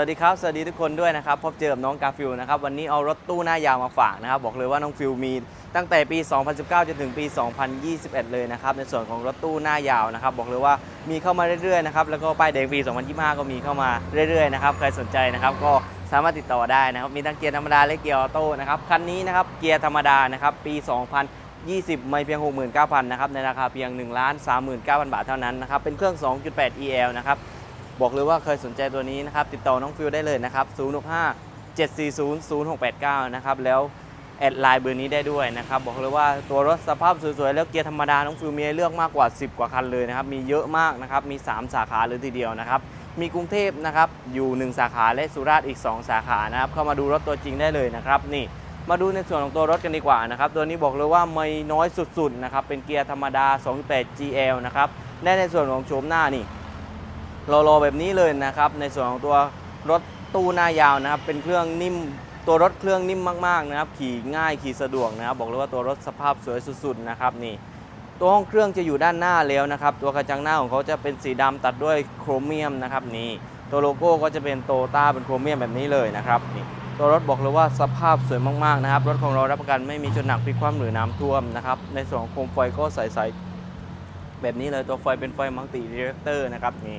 สวัสดีครับ สวัสดีทุกคนด้วยนะครับ พบเจอกับน้องกาฟิลนะครับ วันนี้เอารถตู้หน้ายาวมาฝากนะครับ บอกเลยว่าน้องฟิลมีตั้งแต่ปี 2019 จนถึงปี 2021 เลยนะครับ ในส่วนของรถตู้หน้ายาวนะครับ บอกเลยว่ามีเข้ามาเรื่อยๆนะครับ แล้วก็ป้ายแดงปี 2025 ก็มีเข้ามาเรื่อยๆนะครับ ใครสนใจนะครับ ก็สามารถติดต่อได้นะครับ มีทั้งเกียร์ธรรมดาและเกียร์ออโต้นะครับ คันนี้นะครับ เกียร์ธรรมดานะครับ ปี 2020 ไม่เพียง 69,000 นะครับ ในราคาเพียง 1 39,000 บาทเท่านั้นนะครับ เป็นเครื่อง 2.8 EL นะครับ บอกเลยว่าเคยสนใจตัวนี้นะครับ ติดต่อน้องฟิลได้เลยนะครับ 065 740 0689 นะครับ แล้วแอดไลน์เบอร์นี้ได้ด้วยนะครับ บอกเลยว่าตัวรถสภาพสวยๆ แล้วเกียร์ธรรมดา น้องฟิลมีให้เลือกมากกว่า 10 กว่าคันเลยนะครับ มีเยอะมากนะครับ มี 3 สาขาเลยทีเดียวนะครับ มีกรุงเทพนะครับ อยู่ 1 สาขาและสุราษฎร์อีก 2 สาขานะครับ เข้ามาดูรถตัวจริงได้เลยนะครับ นี่มาดูในส่วนของตัวรถกันดีกว่านะครับ ตัวนี้บอกเลยว่าไม่น้อยสุดๆนะครับ เป็นเกียร์ธรรมดา 2.8 GL นะครับ และในส่วนของโฉมหน้านี่ รอๆแบบนี้เลยนะครับ ในส่วนของตัวรถตู้หน้ายาวนะครับ เป็นเครื่องนิ่มตัวรถเครื่องนิ่มมากๆนะครับ ขี่ง่ายขี่สะดวกนะครับ บอกเลยว่าตัวรถสภาพสวยสุดๆนะครับนี่ ตัวห้องเครื่องจะอยู่ด้านหน้าแล้วนะครับ ตัวกระจังหน้าของเขาจะเป็นสีดำตัดด้วยโครเมียมนะครับนี่ตัวโลโก้ก็จะเป็นโตต้าเป็นโครเมียมแบบนี้เลยนะครับนี่ตัวรถบอกเลยว่าสภาพสวยมากๆนะครับ รถของเรารับประกันไม่มีชนหนักพลิกคว่ำหรือน้ำท่วมนะครับ ในส่วนของโคมไฟก็ใสๆแบบนี้เลยตัวไฟเป็นไฟมัลติดีเรเตอร์นะครับนี่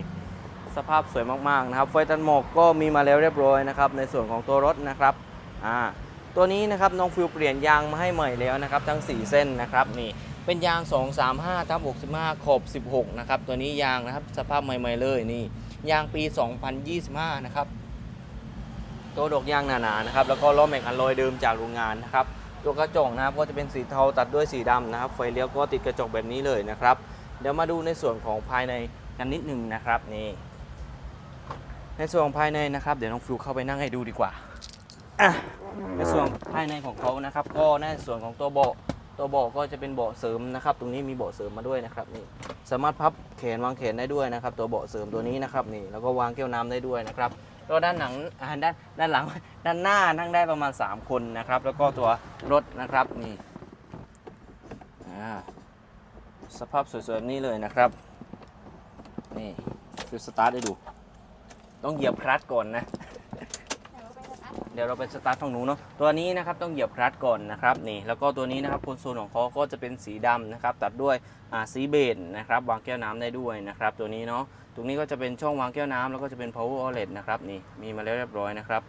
สภาพสวยมากๆนะครับไฟตันหมอกก็มีมาแล้วเรียบร้อยนะครับในส่วนของตัวรถนะครับอ่าตัวนี้นะครับน้องฟิลเปลี่ยนยางมาให้ใหม่แล้วนะครับทั้ง 4 เส้นนะครับนี่เป็นยาง 235ทับ65 ขอบ 16 นะครับ ตัวนี้ยางนะครับสภาพใหม่ๆเลยนี่ยางปี 2025 นะครับ ตัวดอกยางหนาๆนะครับแล้วก็ล้อแม็กอัลลอยเดิมจากโรงงานนะครับตัวกระจกนะครับก็จะเป็นสีเทาตัดด้วยสีดำนะครับไฟเลี้ยวก็ติดกระจกแบบนี้เลยนะครับ เดี๋ยวมาดูในส่วนของภายในกันนิดหนึ่งนะครับนี่ ในส่วนของภายในนะครับ เดี๋ยวน้องฟิวเข้าไปนั่งให้ดูดีกว่าอะในส่วนภายในของเขานะครับ ก็ในส่วนของตัวเบาะตัวเบาะก็จะเป็นเบาะเสริมนะครับ ตรงนี้มีเบาะเสริมมาด้วยนะครับนี่สามารถพับแขนวางแขนได้ด้วยนะครับ ตัวเบาะเสริมตัวนี้นะครับนี่แล้วก็วางแก้วน้ำได้ด้วยนะครับตัวด้านหลังด้านด้านหลังด้านหน้านั่งได้ประมาณ 3 คนนะครับ แล้วก็ตัวรถนะครับนี่สภาพสวยๆแบบนี้เลยนะครับ นี่คือสตาร์ทให้ดู ต้องเหยียบคลัตช์ก่อนนะ เดี๋ยวเราไปสตาร์ทฝั่งนู้นเนาะตัวนี้นะครับต้องเหยียบคลัตช์ก่อนนะครับนี่แล้วก็ตัวนี้นะครับคอนโซลของเขาก็จะเป็นสีดำนะครับตัดด้วยสีเบจนะครับวางแก้วน้ำได้ด้วยนะครับตัวนี้เนาะตรงนี้ก็จะเป็นช่องวางแก้วน้ำแล้วก็จะเป็น power outlet นะครับนี่มีมาแล้วเรียบร้อยนะครับ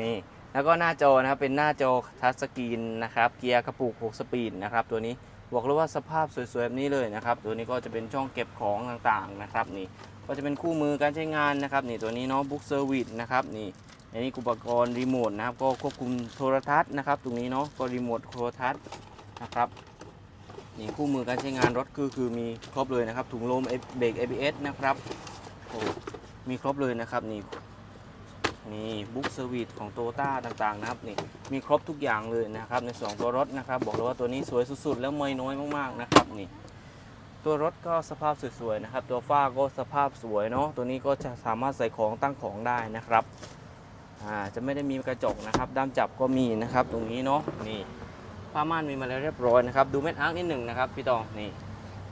นี่แล้วก็หน้าจอนะครับเป็นหน้าจอทัชสกรีนนะครับเกียร์กระปุก 6 สปีดนะครับตัวนี้บอกเลยว่าสภาพสวยๆแบบนี้เลยนะครับ ตัวนี้ก็จะเป็นช่องเก็บของต่างๆนะครับนี่ ก็จะเป็นคู่มือการใช้งานนะครับนี่ตัวนี้เนาะบุ๊กเซอร์วิสนะครับนี่อันนี้อุปกรณ์รีโมทนะครับก็ควบคุมโทรทัศน์นะครับ ตรงนี้เนาะก็รีโมทโทรทัศน์นะครับนี่คู่มือการใช้งานรถคือคือมีครบเลยนะครับ ถุงลมเบรก ABS นะครับโอ้มีครบเลยนะครับนี่นี่บุ๊กเซอร์วิสของโตต้าต่างๆนะครับนี่มีครบทุกอย่างเลยนะครับในส่วนของตัวรถนะครับ บอกเลยว่าตัวนี้สวยสุดๆ แล้วไม่น้อยมากๆนะครับนี่ ตัวรถก็สภาพสวยๆนะครับ ตัวฝ้าก็สภาพสวยเนาะตัวนี้ก็จะสามารถใส่ของตั้งของได้นะครับอ่าจะไม่ได้มีกระจกนะครับด้ามจับก็มีนะครับ ตรงนี้เนาะนี่ผ้าม่านมีมาแล้วเรียบร้อยนะครับ ดูเม็ดอาร์คนิดหนึ่งนะครับพี่ตองนี่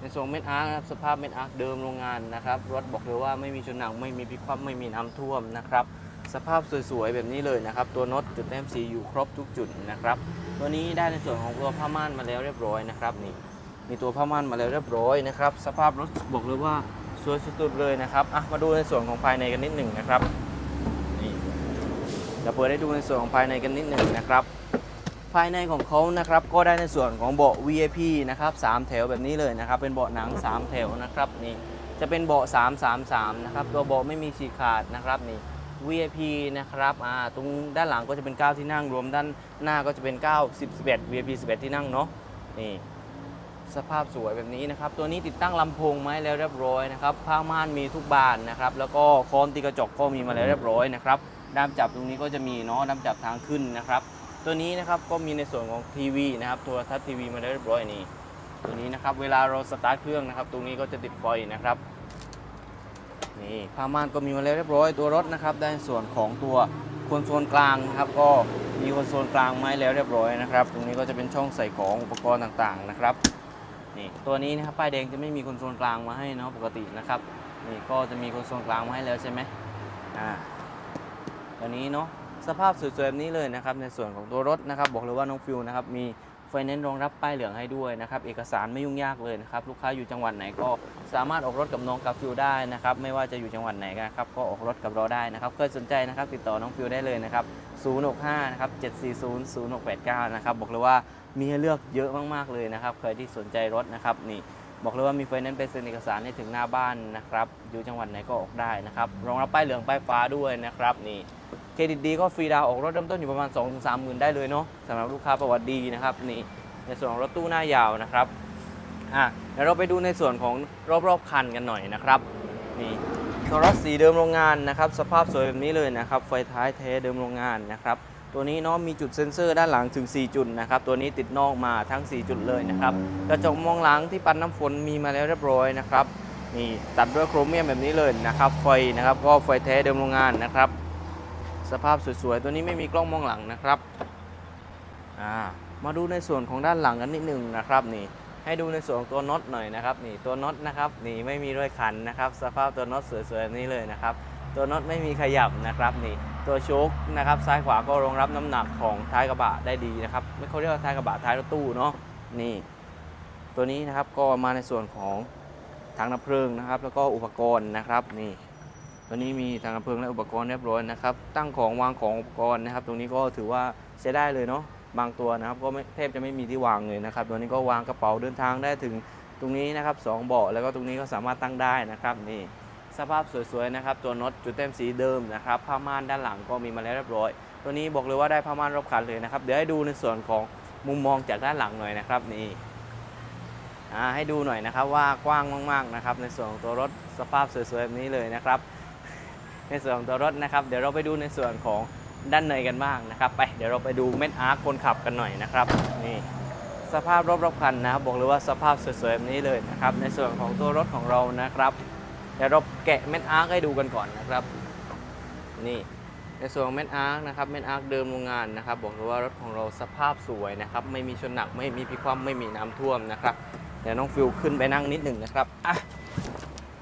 ในส่วนเม็ดอาร์คนะครับสภาพเม็ดอาร์คเดิมโรงงานนะครับรถบอกเลยว่าไม่มีชนหนังไม่มีพิคว่ำไม่มีน้ำท่วมนะครับสภาพสวยๆแบบนี้เลยนะครับ ตัวน็อตจุดแต้มสีอยู่ครบทุกจุดนะครับ ตัวนี้ได้ในส่วนของตัวผ้าม่านมาแล้วเรียบร้อยนะครับนี่ มีตัวผ้าม่านมาแล้วเรียบร้อยนะครับ สภาพรถบอกเลยว่าสวยสุดๆเลยนะครับอะมาดูในส่วนของภายในกันนิดหนึ่งนะครับนี่เดี๋ยวเปิดให้ดูในส่วนของภายในกันนิดหนึ่งนะครับ ภายในของเขานะครับก็ได้ในส่วนของเบาะ VIP นะครับสามแถวแบบนี้เลยนะครับ เป็นเบาะหนัง 3 แถวนะครับนี่จะเป็นเบาะ 333 นะครับ ตัวเบาะไม่มีฉีกขาดนะครับนี่ VIP นะครับอ่าตรงด้านหลังก็จะเป็น 9 ที่นั่งรวมด้านหน้าก็จะเป็น 9 10 11 VIP 11 ที่นั่งเนาะนี่ สภาพสวยแบบนี้นะครับ ตัวนี้ติดตั้งลำโพงมาให้แล้วเรียบร้อยนะครับผ้าม่านมีทุกบานนะครับ แล้วก็โค้อนตีกระจกก็มีมาแล้วเรียบร้อยนะครับด้ามจับตรงนี้ก็จะมีเนาะด้ามจับทางขึ้นนะครับ ตัวนี้นะครับก็มีในส่วนของทีวีนะครับโทรทัศน์ทีวีมาแล้วเรียบร้อยนี่ตัวนี้นะครับเวลาเราสตาร์ทเครื่องนะครับ ตรงนี้ก็จะติดไฟนะครับนี่ผ้าม่านก็มีมาแล้วเรียบร้อยตัวรถนะครับได้ในส่วนของตัวคอนโซลกลางนะครับ ก็มีคอนโซลกลางไม้แล้วเรียบร้อยนะครับ ตรงนี้ก็จะเป็นช่องใส่ของอุปกรณ์ต่างๆนะครับ นี่ตัวนี้นะครับป้ายแดงจะไม่มีคอนโซลกลางมาให้เนาะปกตินะครับนี่ก็จะมีคอนโซลกลางมาให้แล้วใช่ไหมอ่าตัวนี้เนาะสภาพสวยๆแบบนี้เลยนะครับในส่วนของตัวรถนะครับ บอกเลยว่าน้องฟิวนะครับมี ไฟแนนซ์รองรับป้ายเหลืองให้ด้วยนะครับ เอกสารไม่ยุ่งยากเลยนะครับ ลูกค้าอยู่จังหวัดไหนก็สามารถออกรถกับน้องกาฟิวได้นะครับ ไม่ว่าจะอยู่จังหวัดไหนนะครับ ก็ออกรถกับเราได้นะครับเคยสนใจนะครับ ติดต่อน้องฟิวได้เลยนะครับ 065 นะครับ 740 0689 นะครับ บอกเลยว่ามีให้เลือกเยอะมากๆเลยนะครับ ใครที่สนใจรถนะครับนี่บอกเลยว่ามีไฟแนนซ์เป็นเซ็นเอกสารให้ถึงหน้าบ้านนะครับ อยู่จังหวัดไหนก็ออกได้นะครับ รองรับป้ายเหลืองป้ายฟ้าด้วยนะครับนี่ เครดิตดีก็ฟรีดาวออกรถเริ่มต้นอยู่ประมาณ 2-3หมื่นได้เลยเนาะสำหรับลูกค้าประวัติดีนะครับนี่ในส่วนของรถตู้หน้ายาวนะครับอะเดี๋ยวเราไปดูในส่วนของรอบๆคันกันหน่อยนะครับนี่ตัวรถสีเดิมโรงงานนะครับ สภาพสวยแบบนี้เลยนะครับ ไฟท้ายเทเดิมโรงงานนะครับ ตัวนี้เนาะมีจุดเซ็นเซอร์ด้านหลังถึง 4 จุดนะครับ ตัวนี้ติดนอกมาทั้ง 4 จุดเลยนะครับกระจกมองหลังที่ปันน้ำฝนมีมาแล้วเรียบร้อยนะครับนี่ตัดด้วยโครเมียมแบบนี้เลยนะครับ ไฟนะครับก็ไฟแท้เดิมโรงงานนะครับ สภาพสวยๆ ตัวนี้ไม่มีกล้องมองหลังนะครับามาดูในส่วนของด้านหลังกันนิดนึงนะครับนี่ให้ดูในส่วนของตัวน็อตหน่อยนะครับนี่ตัวน็อตนะครับนี่ไม่มีรอยขันนะครับ สภาพตัวน็อตสวยๆนี้เลยนะครับ ตัวน็อตไม่มีขยับนะครับนี่ตัวโชคนะครับซ้ายขวาก็รองรับน้ำหนักของท้ายกระบะได้ดีนะครับไม่เขาเรียกว่าท้ายกระบะท้ายรถตู้เนาะนี่ตัวนี้นะครับก็มาในส่วนของถังดับเพลิงนะครับ แล้วก็อุปกรณ์นะครับนี่ ตัวนี้มีถังดับเพลิงและอุปกรณ์เรียบร้อยนะครับ ตั้งของวางของอุปกรณ์นะครับ ตรงนี้ก็ถือว่าใช้ได้เลยเนาะบางตัวนะครับ ก็แทบจะไม่มีที่วางเลยนะครับ ตัวนี้ก็วางกระเป๋าเดินทางได้ถึงตรงนี้นะครับสองเบาะแล้วก็ตรงนี้ก็สามารถตั้งได้นะครับนี่สภาพสวยๆนะครับ ตัวน็อตจุดเต็มสีเดิมนะครับผ้าม่านด้านหลังก็มีมาแล้วเรียบร้อย ตัวนี้บอกเลยว่าได้ผ้าม่านรอบคันเลยนะครับ เดี๋ยวให้ดูในส่วนของมุมมองจากด้านหลังหน่อยนะครับนี่ให้ดูหน่อยนะครับว่ากว้างมากๆนะครับในส่วนของตัวรถสภาพสวยๆแบบนี้เลยนะครับ ในส่วนของตัวรถนะครับเดี๋ยวเราไปดูในส่วนของด้านในกันบ้างนะครับ ไปเดี๋ยวเราไปดูเม็ดอาร์คคนขับกันหน่อยนะครับนี่สภาพรอบๆคันนะครับบอกเลยว่าสภาพสวยๆแบบนี้เลยนะครับในส่วนของตัวรถของเรานะครับเดี๋ยวเราแกะเม็ดอาร์คให้ดูกันก่อนนะครับนี่ในส่วนของเม็ดอาร์คนะครับเม็ดอาร์คเดิมโรงงานนะครับบอกเลยว่ารถของเราสภาพสวยนะครับไม่มีชนหนักไม่มีพิคว่ำไม่มีน้ำท่วมนะครับเดี๋ยวน้องฟิวขึ้นไปนั่งนิดหนึ่งนะครับอะ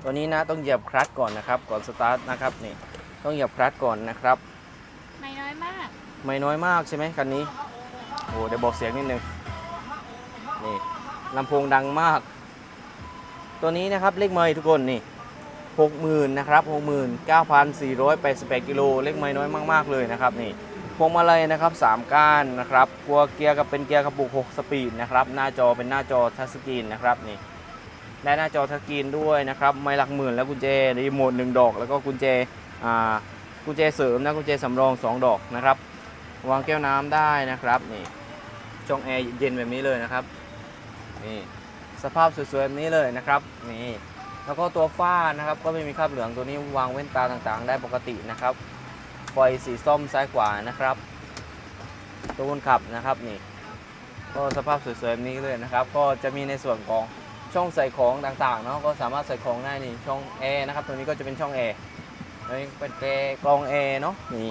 ตัวนี้นะต้องเหยียบคลัตช์ก่อนนะครับ ก่อนสตาร์ทนะครับนี่ต้องเหยียบคลัตช์ก่อนนะครับ ไม่น้อยมากไม่น้อยมากใช่ไหมคันนี้โอ้เดี๋ยวบอกเสียงนิดนึงนี่ลำโพงดังมาก ตัวนี้นะครับเลขไมค์ทุกคนนี่หกหมื่นนะครับหกหมื่นเก้าพันสี่ร้อยแปดสิบแปดกิโลเลขไมค์น้อยมาก ๆ เลยนะครับนี่พวงมาลัยนะครับสามก้านนะครับกัวเกียร์กับเป็นเกียร์กระปุก6สปีดนะครับหน้าจอเป็นหน้าจอทัชสกรีนนะครับนี่ ได้หน้าจอทัชสกรีนด้วยนะครับไม่หลักหมื่นแล้วกุญแจรีโมทหนึ่งดอก แล้วก็กุญแจอ่ากุญแจเสริมนะกุญแจสำรอง 2 ดอกนะครับ วางแก้วน้ำได้นะครับนี่ช่องแอร์เย็นแบบนี้เลยนะครับนี่สภาพสวยๆแบบนี้เลยนะครับนี่แล้วก็ตัวฝ้านะครับก็ไม่มีคราบเหลืองตัวนี้วางเว้นตาต่างๆ ได้ปกตินะครับไฟสีส้มซ้ายขวานะครับ ตัวคนขับนะครับนี่ก็สภาพสวยๆแบบนี้เลยนะครับ ก็จะมีในส่วนของ ช่องใส่ของต่างๆเนาะก็สามารถใส่ของได้นี่ช่องแอร์นะครับตัวนี้ก็จะเป็นช่องแอร์นนี้เป็นแกกรองแอร์เนาะนี่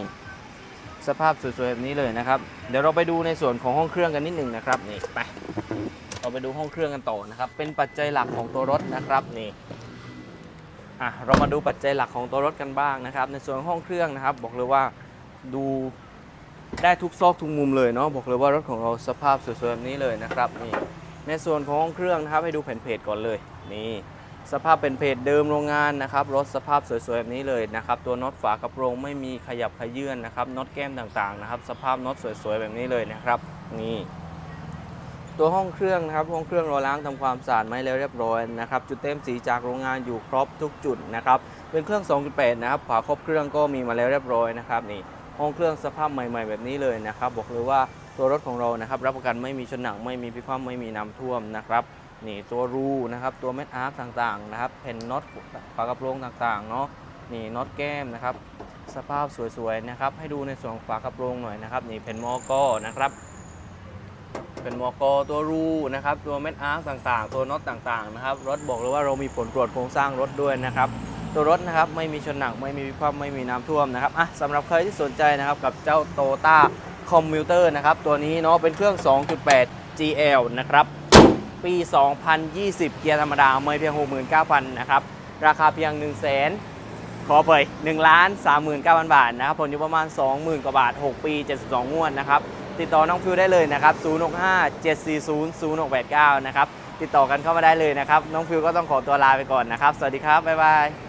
สภาพสวยๆแบบนี้เลยนะครับ เดี๋ยวเราไปดูในส่วนของห้องเครื่องกันนิดหนึ่งนะครับนี่ไปเราไปดูห้องเครื่องกันต่อนะครับ เป็นปัจจัยหลักของตัวรถนะครับนี่อะเรามาดูปัจจัยหลักของตัวรถกันบ้างนะครับ ในส่วนห้องเครื่องนะครับ บอกเลยว่าดูได้ทุกซอกทุกมุมเลยเนาะบอกเลยว่ารถของเราสภาพสวยๆแบบนี้เลยนะครับนี่ ในส่วนของห้องเครื่องนะครับให้ดูแผ่นเพจก่อนเลยนี่สภาพเป็นเพจเดิมโรงงานนะครับรถสภาพสวยๆแบบนี้เลยนะครับตัวน็อตฝากระโปรงไม่มีขยับขยื่นนะครับน็อตแก้มต่างๆนะครับ สภาพน็อตสวยๆแบบนี้เลยนะครับนี่ตัวห้องเครื่องนะครับห้องเครื่องเราล้างทำความสะอาดไม่แล้วเรียบร้อยนะครับจุดเต็มสีจากโรงงานอยู่ครบทุกจุดนะครับเป็นเครื่อง 2.8 นะครับฝาครอบเครื่องก็มีมาแล้วเรียบร้อยนะครับนี่ห้องเครื่องสภาพใหม่ ๆ แบบนี้เลยนะครับบอกเลยว่า ตัวรถของเรานะครับ รับประกันไม่มีชนหนักไม่มีพิคว่ำไม่มีน้ำท่วมนะครับนี่ตัวรูนะครับตัวเม็ดอาร์คต่างๆนะครับแผ่นน็อตฝากระโปรงต่างๆเนาะนี่น็อตแก้มนะครับ สภาพสวยๆนะครับ ให้ดูในส่วนฝากระโปรงหน่อยนะครับ นี่แผ่นมอกอนะครับเป็นมอกอตัวรูนะครับ ตัวเม็ดอาร์คต่างๆ ตัวน็อตต่างๆนะครับ รถบอกเลยว่าเรามีผลตรวจโครงสร้างรถด้วยนะครับ ตัวรถนะครับไม่มีชนหนักไม่มีวิความไม่มีน้ำท่วมนะครับอะสำหรับใครที่สนใจนะครับกับเจ้าโตต้า คอมพิวเตอร์นะครับ ตัวนี้เนาะเป็นเครื่อง 2.8 GL นะครับ ปี 2020 เกียร์ธรรมดา ไม่เพียง 69,000 นะครับ ราคาเพียง1 6ขอเผย1ล้าน39,000 บาทนะครับผลอยู่ประมาณ 20,000 กว่าบาท 6 ปี 72 งวดนะครับ ติดต่อน้องฟิวได้เลยนะครับ 065 740 0689 นะครับ ติดต่อกันเข้ามาได้เลยนะครับ น้องฟิวก็ต้องขอตัวลาไปก่อนนะครับ สวัสดีครับ บ๊ายบาย